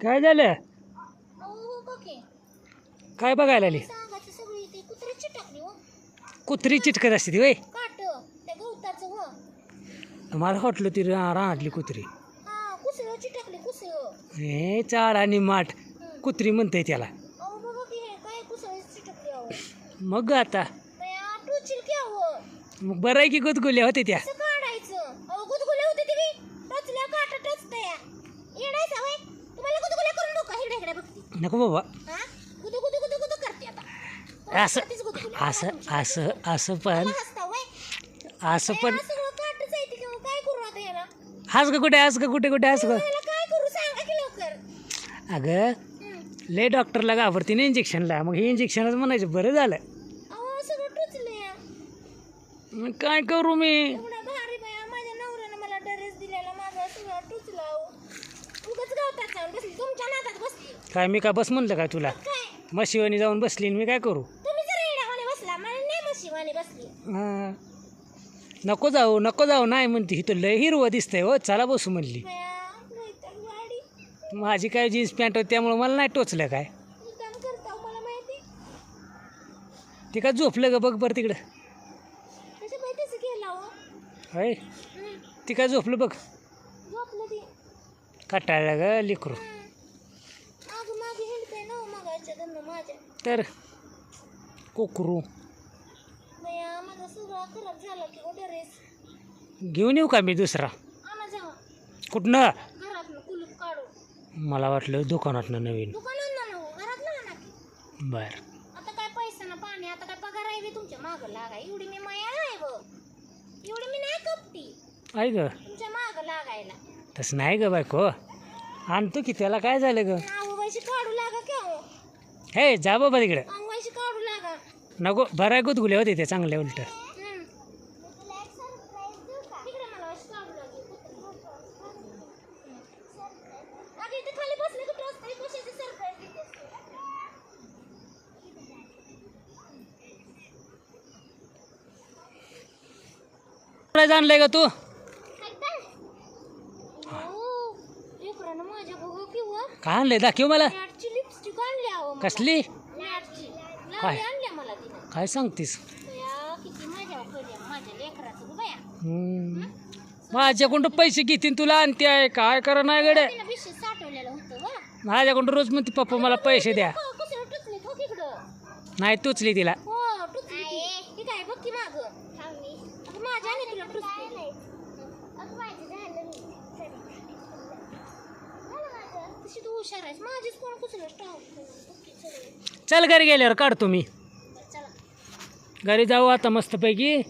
काय झालं? काय बघायला आली? कुत्री चिटकत असते ती वय मला वाटलं ती रा राहतली कुत्री. हा चाळ आणि माठ. कुत्री म्हणते त्याला. मग आता? मग बरं आहे की गुदगुल्या होते त्या कसं काढायचं अहो गुदगुले होते ते मी टोचल्या काटा टोचतया येडायचा होय तुम्हाला गुदगुल्या करून नका हिडे हिडे बघती नको बाबा. गुदू गुदू गुदू गुदू करते आता. असं. असं असं असं पण मला हसता होय? असं पण बया, सगळं काटच आहे ते किंवा काय करू आता याला? हस ग कुठे हस ग कुठे कुठे हस ग? याला काय करू? सांगा की लवकर. अगं हं. लय डॉक्टरला घाबरते ना इंजेक्शनला मग हे इंजेक्शनच म्हणायचं बरं झालं. अहो सगळं टोचलंय. मग काय करू मी? एवढा भारी बाया माझ्या नवऱ्यानं मला ड्रेस दिलेला माझा सगळा टुचला उगाच गावतात जाऊन बसली. तुमच्या नादात बसली. काय मी का बस म्हणलं काय तुला? काय? मशिवानी जाऊन बसली आणि मी काय करू? तुम्ही जर येड्यावाने बसला. मला नाही मशिवाने बसली. हां. नको जाऊ नको जाऊ नाही म्हणते. इथं लय हिरवं दिसतंय हो. चला बसू म्हणली. बाया माझी काय जीन्स पॅन्ट होती त्यामुळे मला नाही टोचलं काय? मुद्दाम करता मला माहिती. ते का झोपलं ग? बघ बरं तिकडं. केला हो? होय? हं. ती काय झोपलं बघ. झोपलं ती. कटाळलं ग लेकरू. तर कोकरू. घेऊन येऊ का मी दुसरा? कुठनं? घरातनं कुलूप काढू मला वाटलं दुकानातनं नवीन. बर. आता काय पैसा ना पाणी आता काय पगार आहे बे तुमच्या माग लागा एवढी मी माया आहे ब एवढी मी नाही कपटी आहे ग. तुमच्या माग लागायला. तसं नाही ग बायको. आणतो की त्याला काय झालं ग? आऊबाईशी काढू लागा की अहो हे जा बाबा तिकडं आऊबाईशी काढू लागा. नको बरा गुदगुल्या होते ते चांगल्या उलट. हम्म. इकडे मला अशी काढू लागली. अगं इथं खाली बसले कुठं असते? कशाची सरप्राईज देतेस तू? काय जाणलंय का तू हो, लेकरानं माझ्या बघू किंवा? काय आणलंय? दाखव मला. मॅटची लिपस्टिक आणली अहो मला. कसली? मॅटची काय? लावली आणल्या मला तिनं. काय सांगतीस? बया, किती मजा पडली माझ्या लेकराचं गं बया. हम्म. माझ्याकडून पैसे घेतील तुला आणते आहे. काय करा नाही गड्या? तिनं विशेष साठवलेलं होतं वा माझ्याकडून रोज म्हणते पप्पा मला पैसे द्या. कसं टुचले इकडं. नाही तुचली तिला. हो टुचली ती. ही काय बघ की माग माझ्या आणि तुला टुचले तशी तू हुशार आहेस. माझीच कोण कुसलं स्टॉप चल. घरी गेल्यावर काढतो मी घरी जाऊ आता मस्तपैकी.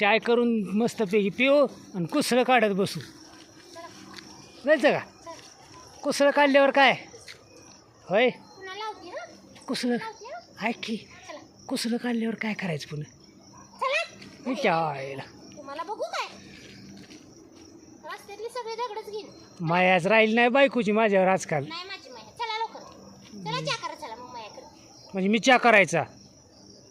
चाय करून मस्तपैकी पिऊ आणि कुसळं काढत बसू. जायचं का? कुसळं काढल्यावर काय? होय? कुसळं ऐक की. कुसळं काढल्यावर काय करायचं पुन्हा? चला. विचारायला. रस्त्यातली सगळे दगडच घेईन. मायाच राहील नाही बायकोची माझ्यावर आजकाल. नाही माझी माया. चला लवकर. चला च्या करा चला मग मायाकडे. म्हणजे मी चा करायचा.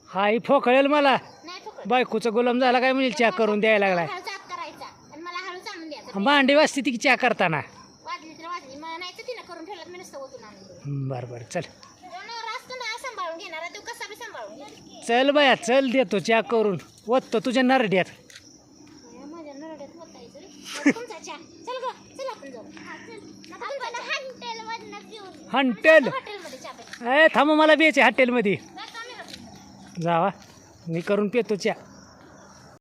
हा ही फोकळेल मला. नाही बायकोचा गुलाम झाला काय म्हणजे चा करून द्यायला लागलाय. हळू चाप करायचा. आणि मला हळू आणून द्यायचा. भांडी वाजते ती चा करताना? वाजली तर वाजली. मला नाही तर तिनं करून ठेवलं मी नुसतं ओतून आणून दिलं बरं बरं चल. जनावर असतो ना सांभाळून घेणार आहे, तो कसा बी सांभाळून घेईल. चल बाया चल देतो चा करून. ओततो तुझ्या नरड्यात माझ्या नरड्यात होतायचं रे तुमचा चहा चल ग चल आपण जाऊ आपण हॉटेल. ए थांब मला बेचे हॉटेलमध्ये. जावा. मी करून पेतो